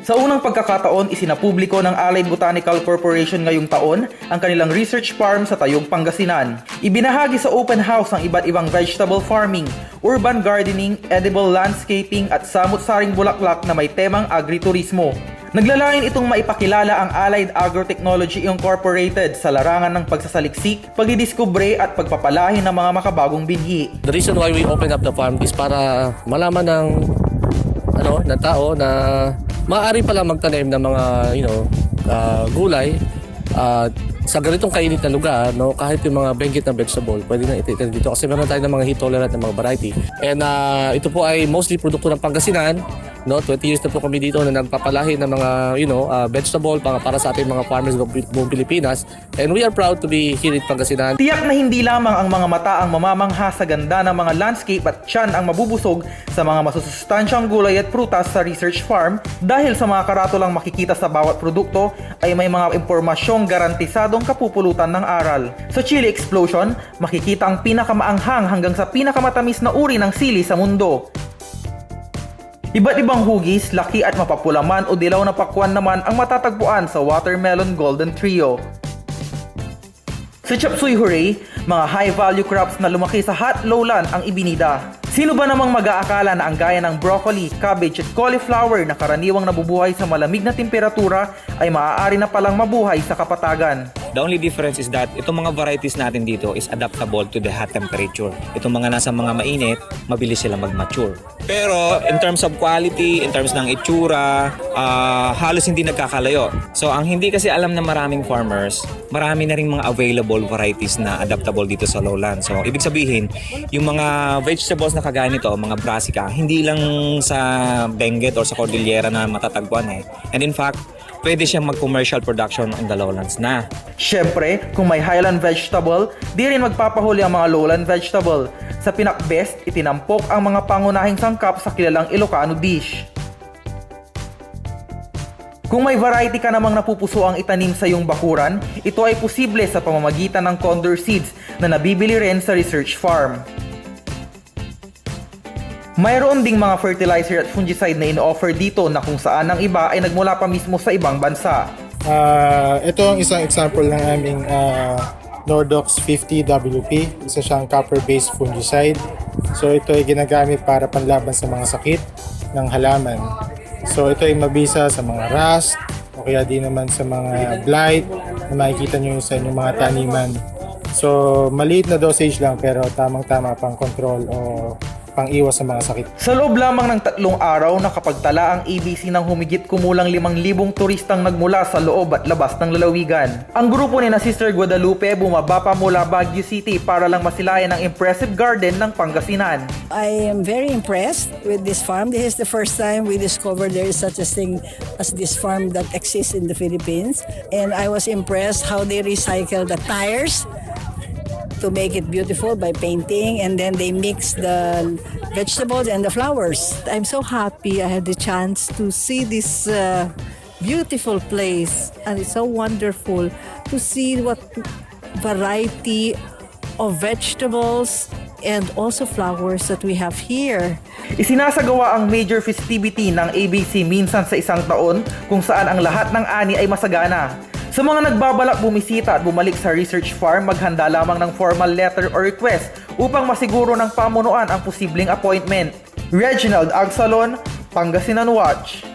Sa unang pagkakataon, isinapubliko ng Allied Botanical Corporation ngayong taon ang kanilang research farm sa Tayog, Pangasinan. Ibinahagi sa open house ang iba't ibang vegetable farming, urban gardening, edible landscaping at samut-saring bulaklak na may temang agriturismo. Naglalayon itong maipakilala ang Allied Agrotechnology Incorporated sa larangan ng pagsasaliksik, pagdidiskubre at pagpapalahin ng mga makabagong binhi. The reason why we open up the farm is para malaman ng ano, ng tao na maaari pala magtanim ng mga, you know, ah, gulay at sa ganitong kainit na lugar, no, kahit yung mga benggit na vegetable, pwede na ititanim dito kasi meron tayo ng mga heat tolerant na mga variety. And ah, ito po ay mostly produkto ng Pangasinan, no 20 years na po kami dito na nagpapalahi ng mga you know ah, vegetable para, para sa ating mga farmers ng bu- buong Pilipinas and we are proud to be here in Pangasinan Tiyak na hindi lamang ang mga mata ang mamamangha sa ganda ng mga landscape at tiyan ang mabubusog sa mga masusustansyang gulay at prutas sa research farm dahil sa mga karatulang makikita sa bawat produkto ay may mga impormasyong garantisadong kapupulutan ng aral. Sa Chili Explosion, makikita ang pinakamaanghang hanggang sa pinakamatamis na uri ng sili sa mundo. Iba't ibang hugis, laki at mapapulaman o dilaw na pakwan naman ang matatagpuan sa Watermelon Golden Trio. Sa Chapsuy Hooray, mga high-value crops na lumaki sa hot lowland ang ibinida. Sino ba namang mag-aakala na ang gaya ng broccoli, cabbage at cauliflower na karaniwang nabubuhay sa malamig na temperatura ay maaari na palang mabuhay sa kapatagan? The only difference is that itong mga varieties natin dito is adaptable to the hot temperature. Itong mga nasa mga mainit, mabilis sila mag-mature. Pero in terms of quality, in terms ng itsura, ah, halos hindi nagkakalayo. So ang hindi kasi alam ng maraming farmers, marami na rin mga available varieties na adaptable dito sa lowland. So ibig sabihin, yung mga vegetables na kagaya nito, mga brassica, hindi lang sa Benguet or sa Cordillera na matatagpuan eh. And in fact, pwede siyang mag-commercial production in the lowlands na. Siyempre, kung may highland vegetable, di rin magpapahuli ang mga lowland vegetable. Sa pinakbest, itinampok ang mga pangunahing sangkap sa kilalang Ilocano dish. Kung may variety ka namang napupuso ang itanim sa iyong bakuran, ito ay posible sa pamamagitan ng condor seeds na nabibili rin sa research farm. Mayroon ding mga fertilizer at fungicide na ino-offer dito na kung saan ang iba ay nagmula pa mismo sa ibang bansa. Ah, ito ang isang example ng aming ah, Nordox 50 WP. Isa siyang copper-based fungicide. So ito ay ginagamit para panlaban sa mga sakit ng halaman. So ito ay mabisa sa mga rust o kaya di naman sa mga blight na makikita nyo sa inyong mga taniman. So maliit na dosage lang pero tamang-tama pang control o pang iwas sa mga sakit. Sa loob lamang ng tatlong araw nakapagtala ang ABC ng humigit kumulang 5,000 turistang nagmula sa loob at labas ng lalawigan. Ang grupo ni na Sister Guadalupe bumaba pa mula Baguio City para lang masilayan ang impressive garden ng Pangasinan. I am very impressed with this farm. This is the first time we discovered there is such a thing as this farm that exists in the Philippines. And I was impressed how they recycle the tires to make it beautiful by painting and then they mix the vegetables and the flowers. I'm so happy I had the chance to see this uh, beautiful place, and it's so wonderful to see what variety of vegetables and also flowers that we have here. Isinasagawa ang major festivity ng ABC minsan sa isang taon kung saan ang lahat ng ani ay masagana. Sa mga nagbabalak bumisita at bumalik sa research farm, maghanda lamang ng formal letter or request upang masiguro ng pamunuan ang posibleng appointment. Reginald Agsalon, Pangasinan Watch.